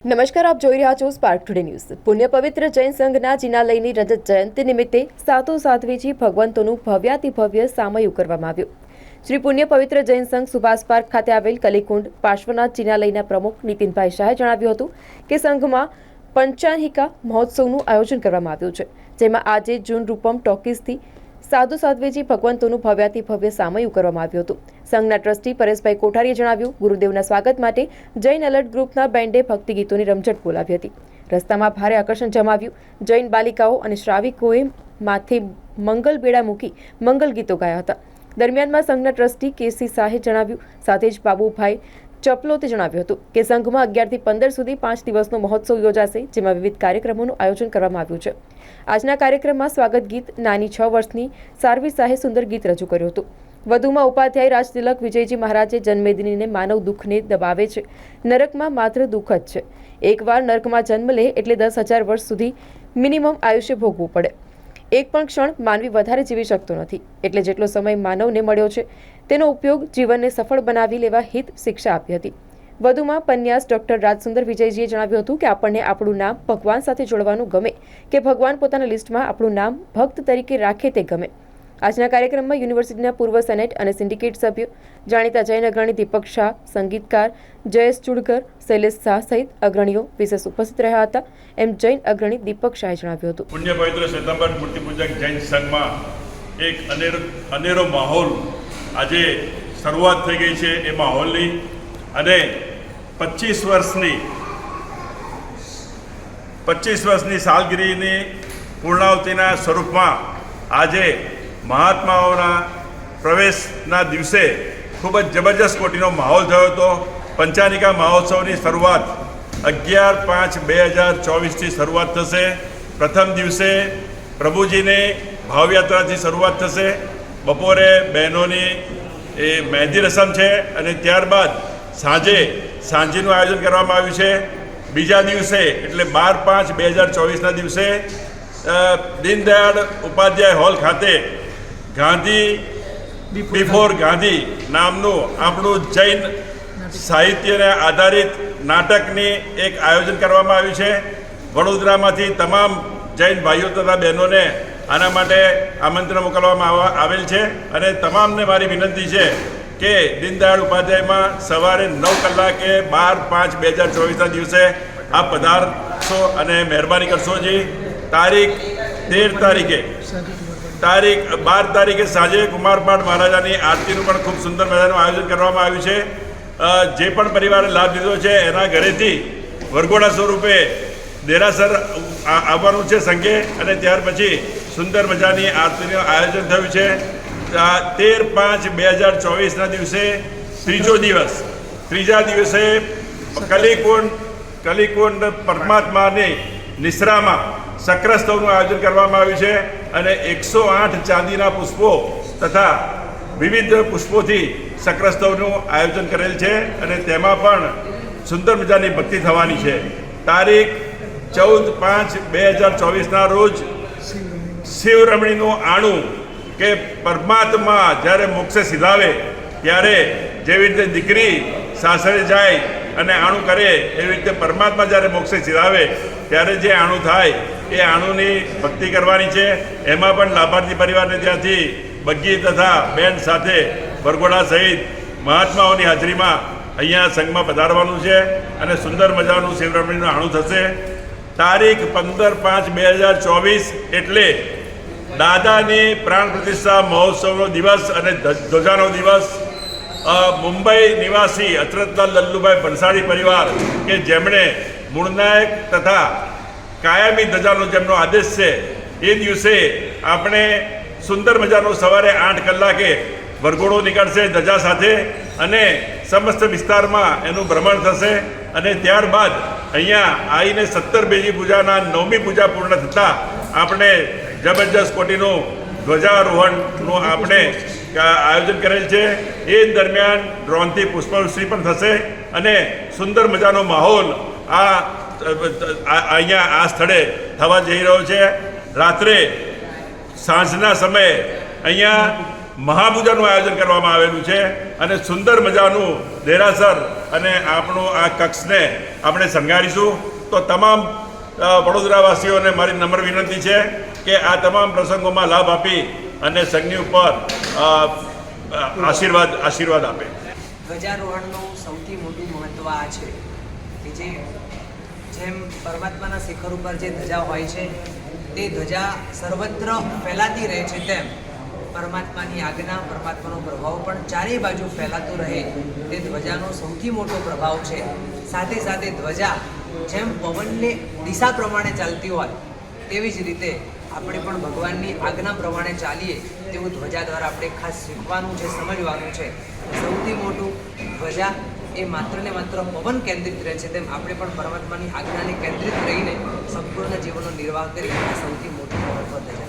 નમસ્કાર, આપ જોઈ રહ્યા છો સ્પાર્ક ટુડે ન્યૂઝ પુણ્ય પવિત્ર જૈન સંઘના જિનાલયની રજત જયંતિ નિમિત્તે સાતો સાધ્વીજી ભગવંતોનું ભવ્યાતિ ભવ્ય સામયું કરવામાં આવ્યું. શ્રી પુણ્ય પવિત્ર જૈન સંઘ સુભાષ પાર્ક ખાતે આવેલ કલીકુંડ પાર્શ્વનાથ જિનાલયના પ્રમુખ નીતિનભાઈ શાહે જણાવ્યું હતું કે સંઘમાં પંચાહિકા મહોત્સવનું આયોજન કરવામાં આવ્યું છે, જેમાં આજે જૂન રૂપમ ટોકીઝથી સાધુ સાધ્વીજી ભગવંતોનું ભવ્યાથી ભવ્ય સામયું કરવામાં આવ્યું હતું. સંઘના ટ્રસ્ટી પરેશભાઈ કોઠારીએ જણાવ્યું, ગુરુદેવના સ્વાગત માટે જૈન એલર્ટ ગ્રુપના બેન્ડે ભક્તિ ગીતોની રમઝટ બોલાવી હતી. રસ્તામાં ભારે આકર્ષણ જમાવ્યું. જૈન બાલિકાઓ અને શ્રાવિકોએ માથે મંગલ બેડા મૂકી મંગલ ગીતો ગાયા હતા. દરમિયાનમાં સંઘના ટ્રસ્ટી કેસી શાહે જણાવ્યું, સાથે જ બાબુભાઈ ચપલોતે જણાવ્યું હતું કે સંઘમાં અગિયારથી પંદર સુધી પાંચ દિવસનો મહોત્સવ યોજાશે, જેમાં વિવિધ કાર્યક્રમોનું આયોજન કરવામાં આવ્યું છે. આજના કાર્યક્રમમાં સ્વાગત ગીત નાની છ વર્ષની સારવી શાહે સુંદર ગીત રજૂ કર્યું હતું. વધુમાં ઉપાધ્યાય રાજતિલક વિજયજી મહારાજે જન્મેદિનીને માનવ દુઃખને દબાવે છે. નરકમાં માત્ર દુઃખ જ છે. એકવાર નરકમાં જન્મ લે એટલે દસ હજાર વર્ષ સુધી મિનિમમ આયુષ્ય ભોગવું પડે. એક પણ ક્ષણ માનવી વધારે જીવી શકતો નથી. એટલે જેટલો સમય માનવને મળ્યો છે, તેનો ઉપયોગ જીવનને સફળ બનાવી લેવા હિત શિક્ષા આપી હતી. વધુમાં પન્યાસ ડોક્ટર રાજસુંદર વિજયજીએ જણાવ્યું હતું કે, આપણને આપણું નામ ભગવાન સાથે જોડવાનું ગમે કે ભગવાન પોતાના લિસ્ટમાં આપણું નામ ભક્ત તરીકે રાખે તે ગમે. આજના કાર્યક્રમમાં યુનિવર્સિટીના પૂર્વ સેનેટ અને સિન્ડિકેટ સભ્યો જાણીતા જૈન અગ્રણી દીપક શાહ, સંગીતકાર જયેશ ચુડકર, શૈલેષ શાહ સહિત અગ્રણીઓ વિશેષ ઉપસ્થિત રહ્યા હતા. એમ જૈન અગ્રણી દીપક શાહે જણાવ્યું હતું. પુણ્ય પવિત્ર શ્વેતાંબર મૂર્તિ પૂજક જૈન સંઘમાં એક અનેરો અનેરો માહોલ આજે શરૂઆત થઈ ગઈ છે એ માહોલની અને પચીસ વર્ષની પચીસ વર્ષની સાલગીરીની પૂર્ણાવતિના સ્વરૂપમાં આજે મહાત્માઓના પ્રવેશના દિવસે ખૂબ જ જબરજસ્ત કોટીનો માહોલ થયો હતો. પંચાનિકા મહોત્સવની શરૂઆત અગિયાર પાંચ બે હજાર ચોવીસથી શરૂઆત થશે. પ્રથમ દિવસે પ્રભુજીને ભાવયાત્રાથી શરૂઆત થશે. બપોરે બહેનોની એ મહેંદી રસમ છે અને ત્યારબાદ સાંજે સાંજીનું આયોજન કરવામાં આવ્યું છે. બીજા દિવસે એટલે બાર પાંચ બે હજાર ચોવીસના દિવસે દીનદયાળ ઉપાધ્યાય હોલ ખાતે ગાંધી બિફોર ગાંધી નામનું આપણું જૈન સાહિત્યને આધારિત નાટકની એક આયોજન કરવામાં આવ્યું છે. વડોદરામાંથી તમામ જૈન ભાઈઓ તથા બહેનોને આના માટે આમંત્રણ મોકલવામાં આવા- આવેલ છે. અને તમામને મારી વિનંતી છે કે દીનદયાળ ઉપાધ્યાયમાં સવારે નવ કલાકે બાર પાંચ બે હજાર ચોવીસના દિવસે આ પધારશો અને મહેરબાની કરશો જી. તારીખ તેર તારીખે. તારીખ, બાર તારીખે સાંજે કુમારપાટ મહારાજાની આરતીનું પણ ખૂબ સુંદર મજાનું આયોજન કરવામાં આવ્યું છે. જે પણ પરિવારે લાભ લીધો છે, એના ઘરેથી વરઘોડા સ્વરૂપે દેરાસર આવવાનું છે સંઘે અને ત્યાર પછી સુંદર મજાની આરતીનું આયોજન થયું છે. તેર પાંચ બે હજાર ચોવીસના દિવસે ત્રીજો દિવસ. ત્રીજા દિવસે કલિકુંડ કલિકુંડ પરમાત્માની નિશ્રામાં સક્રસ્તવનું આયોજન કરવામાં આવ્યું છે. અને એકસો આઠ ચાંદીના પુષ્પો તથા વિવિધ પુષ્પોથી શક્રસ્તવનું આયોજન કરેલ છે અને તેમાં પણ સુંદર મજાની ભક્તિ થવાની છે. તારીખ ચૌદ પાંચ બે હજાર ચોવીસના રોજ શિવરમણીનું આણું કે પરમાત્મા જ્યારે મોક્ષે સિધાવે ત્યારે જેવી રીતે દીકરી સાસરે જાય અને આણું કરે, એવી રીતે પરમાત્મા જ્યારે મોક્ષે સિધાવે, ત્યારે જે આણું થાય એ આણુની ભક્તિ કરવાની છે. એમાં પણ લાભાર્થી પરિવારને ત્યાંથી બગ્ગી તથા બેન સાથે વરઘોડા સહિત મહાત્માઓની હાજરીમાં અહીંયા સંઘમાં પધારવાનું છે અને સુંદર મજાનું શિવરમણીનું આણું થશે. તારીખ પંદર પાંચ બે હજાર ચોવીસ એટલે દાદાની પ્રાણ પ્રતિષ્ઠા મહોત્સવનો દિવસ અને ધ્વજ- ધ્વજાનો દિવસ. મુંબઈ નિવાસી અચરતલાલ લલ્લુભાઈ ભણસાળી પરિવાર કે જેમણે મૂળનાયક તથા કાયમી ધજાનો જેમનો આદેશ છે, એ દિવસે આપણે સુંદર મજાનો સવારે આઠ કલાકે વરઘોડો નીકળશે ધજા સાથે અને સમસ્ત વિસ્તારમાં એનું ભ્રમણ થશે અને ત્યારબાદ અહીંયા આવીને સત્તર બેજી પૂજાના નવમી પૂજા પૂર્ણ થતાં આપણે જબરજસ્ત કોટીનું ધ્વજારોહણનું આપણે આયોજન કરેલ છે. એ દરમિયાન ડ્રોનથી પુષ્પવૃષ્ટિ પણ થશે અને સુંદર મજાનો માહોલ આ અહીંયા આ સ્થળે થવા જઈ રહ્યો છે. રાત્રે સાંજના સમયે અહીંયા મહાપૂજાનું આયોજન કરવામાં આવેલું છે અને સુંદર મજાનું દેરાસર અને આપણું આ કક્ષને આપણે શણગારીશું તો તમામ વડોદરાવાસીઓને મારી નમ્ર વિનંતી છે કે આ તમામ પ્રસંગોમાં લાભ આપી અને સંઘની ઉપર આશીર્વાદ આશીર્વાદ આપે. ધ્વજારોહણનું સૌથી મોટું મહત્ત્વ આ છે કે જે જેમ પરમાત્માના શિખર ઉપર જે ધજા હોય છે, તે ધજા સર્વત્ર ફેલાતી રહે છે તેમ. પરમાત્માની આજ્ઞા, પરમાત્માનો પ્રભાવ પણ ચારે બાજુ ફેલાતો રહે. તે ધ્વજાનો સૌથી મોટો પ્રભાવ છે. સાથે સાથે ધ્વજા જેમ પવનને દિશા પ્રમાણે ચાલતી હોય, તેવી જ રીતે આપણે પણ ભગવાનની આજ્ઞા પ્રમાણે ચાલીએ, તેવું ધ્વજા દ્વારા આપણે ખાસ શીખવાનું છે, સમજવાનું છે. સૌથી મોટું ધ્વજા એ માત્ર ને માત્ર પવન કેન્દ્રિત રહે છે તેમ આપણે પણ પરમાત્માની આજ્ઞાને કેન્દ્રિત રહીને સંપૂર્ણ જીવનનો નિર્વાહ કરી સૌથી મોટું મહત્વ ધજા